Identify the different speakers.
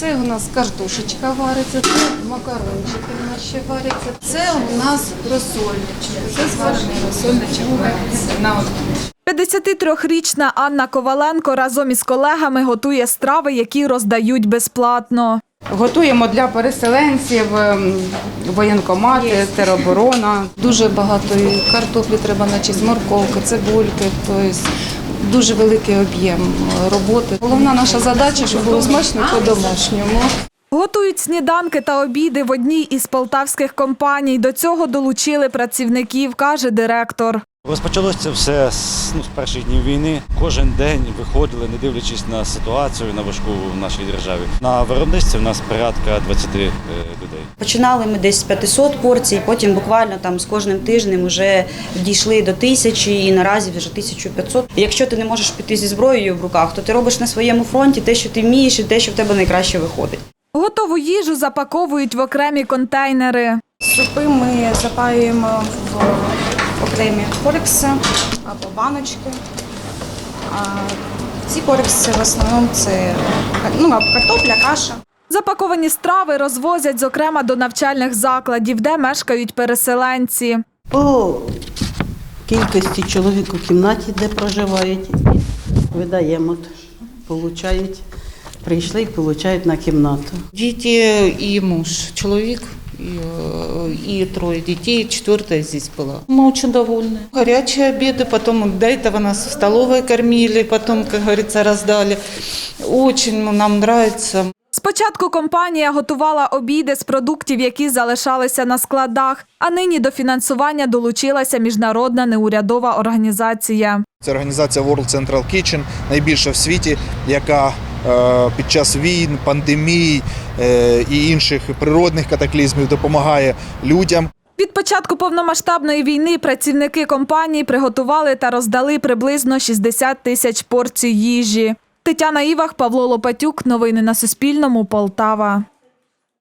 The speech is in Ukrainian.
Speaker 1: Це у нас картошечка вариться, це макарончики наші варяться. Це у нас розсольничок. Це зварений розсольничок вариться на одну.
Speaker 2: 53-річна Анна Коваленко разом із колегами готує страви, які роздають безплатно.
Speaker 3: Готуємо для переселенців, ем, воєнкомати, тероборона.
Speaker 1: Дуже багато картоплі треба наче морковки, цибульки. Тобто дуже великий об'єм роботи. Головна наша задача, щоб було смачно по-домашньому.
Speaker 2: Готують сніданки та обіди в одній із полтавських компаній. До цього долучили працівників, каже директор.
Speaker 4: Розпочалося це все з, ну, з перших днів війни. Кожен день виходили, не дивлячись на ситуацію на важку в нашій державі. На виробництві в нас порядка 20 е, людей.
Speaker 5: Починали ми десь з 500 порцій, потім буквально там з кожним тижнем вже дійшли до тисячі і наразі вже 1500. Якщо ти не можеш піти зі зброєю в руках, то ти робиш на своєму фронті те, що ти вмієш, і те, що в тебе найкраще виходить.
Speaker 2: Готову їжу запаковують в окремі контейнери.
Speaker 6: Супи ми запаюємо в окремі корекси або баночки. Ці корекси в основному це ну, картопля, каша.
Speaker 2: Запаковані страви розвозять, зокрема, до навчальних закладів, де мешкають переселенці.
Speaker 7: По кількості чоловік у кімнаті, де проживають, і видаємо, получають, прийшли і получають на кімнату.
Speaker 8: Дети и муж, человек и, э, и трое детей, четвертая здесь была. Мы очень довольны. Горячие обеды, потом до этого нас в столовой кормили, потом, как говорится, раздали. Очень нам нравится.
Speaker 2: Спочатку компанія готувала обіди з продуктів, які залишалися на складах, а нині до фінансування долучилася міжнародна неурядова організація.
Speaker 9: Це організація World Central Kitchen, найбільша в світі, яка е, під час війн, пандемій е, і інших природних катаклізмів допомагає людям.
Speaker 2: Від початку повномасштабної війни працівники компанії приготували та роздали приблизно 60 тисяч порцій їжі. Тетяна Івах, Павло Лопатюк. Новини на Суспільному. Полтава.